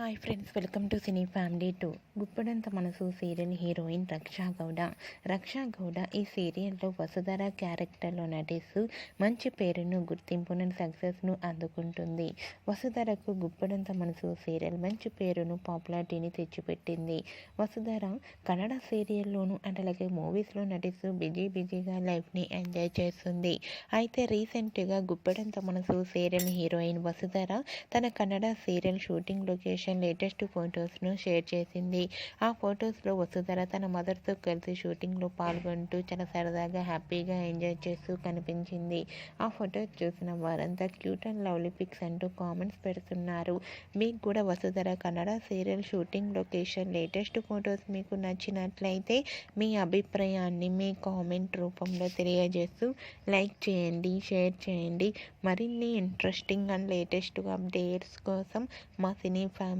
Hi friends welcome to cine family two. Guppedantha మనసు serial heroine Raksha Gowda. Raksha Gowda ఈ సీరియల్లో వసుధర క్యారెక్టర్లో నటిస్తూ మంచి పేరును గుర్తింపును సక్సెస్ను అందుకుంటుంది. వసుధరకు గుప్పడంత మనసు సీరియల్ మంచి పేరును పాపులారిటీని తెచ్చిపెట్టింది. వసుధర కన్నడ సీరియల్లోను అండ్ అలాగే మూవీస్లో నటిస్తూ బిజీ బిజీగా లైఫ్ని ఎంజాయ్ చేస్తుంది. అయితే రీసెంట్గా గుప్పడంత మనసు సీరియల్ హీరోయిన్ వసుధర తన Kannada serial shooting location latest ఫొటోస్ను share చేసింది. ఆ ఫొటోస్లో వసుధర తన మదర్తో కలిసి షూటింగ్లో పాల్గొంటూ చాలా సరదాగా హ్యాపీగా ఎంజాయ్ చేస్తూ కనిపించింది. ఆ ఫొటోస్ చూసిన వారంతా క్యూట్ అండ్ లవ్లీ పిక్స్ అంటూ కామెంట్స్ పెడుతున్నారు. మీకు కూడా Vasudhara Kannada serial shooting location latest photos మీకు నచ్చినట్లయితే మీ అభిప్రాయాన్ని మీ కామెంట్ రూపంలో తెలియజేస్తూ లైక్ చేయండి షేర్ చేయండి. మరిన్ని ఇంట్రెస్టింగ్ అండ్ లేటెస్ట్ అప్డేట్స్ కోసం మా సినీ ఫ్యామిలీ